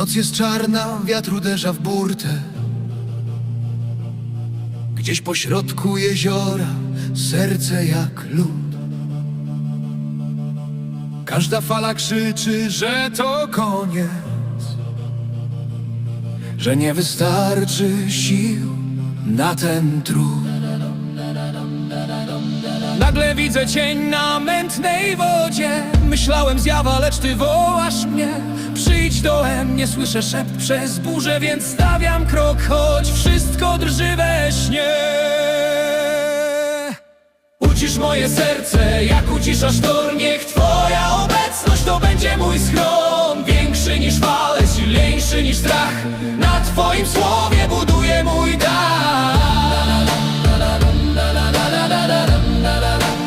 Noc jest czarna, wiatr uderza w burtę. Gdzieś po środku jeziora serce jak lód. Każda fala krzyczy, że to koniec Że nie wystarczy sił na ten trud. Nagle widzę cień na mętnej wodzie. Myślałem zjawa, lecz ty wołasz mnie. Przyjdź dołem, nie słyszę szept przez burzę Więc stawiam krok, choć wszystko drży we śnie. Ucisz moje serce, jak uciszasz sztorm Niech twoja obecność to będzie mój schron Większy niż fale, silniejszy niż strach. Na twoim słowie buduję mój dach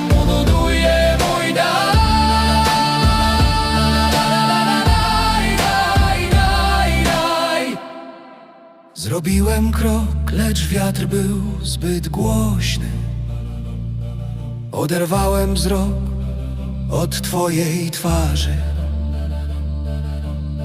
Buduję mój dach Daj, daj, daj, daj. Zrobiłem krok, lecz wiatr był zbyt głośny. Oderwałem wzrok od twojej twarzy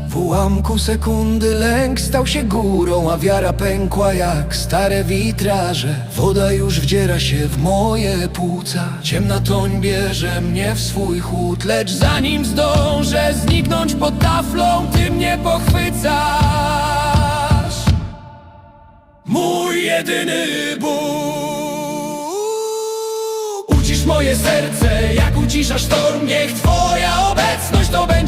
W ułamku sekundy lęk stał się górą, a wiara pękła jak stare witraże. Woda już wdziera się w moje płuca. Ciemna toń bierze mnie w swój chłód Lecz zanim zdążę zniknąć pod taflą, ty mnie pochwycasz. Mój jedyny Bóg. Ucisz moje serce, jak uciszasz sztorm Niech twoja obecność to będzie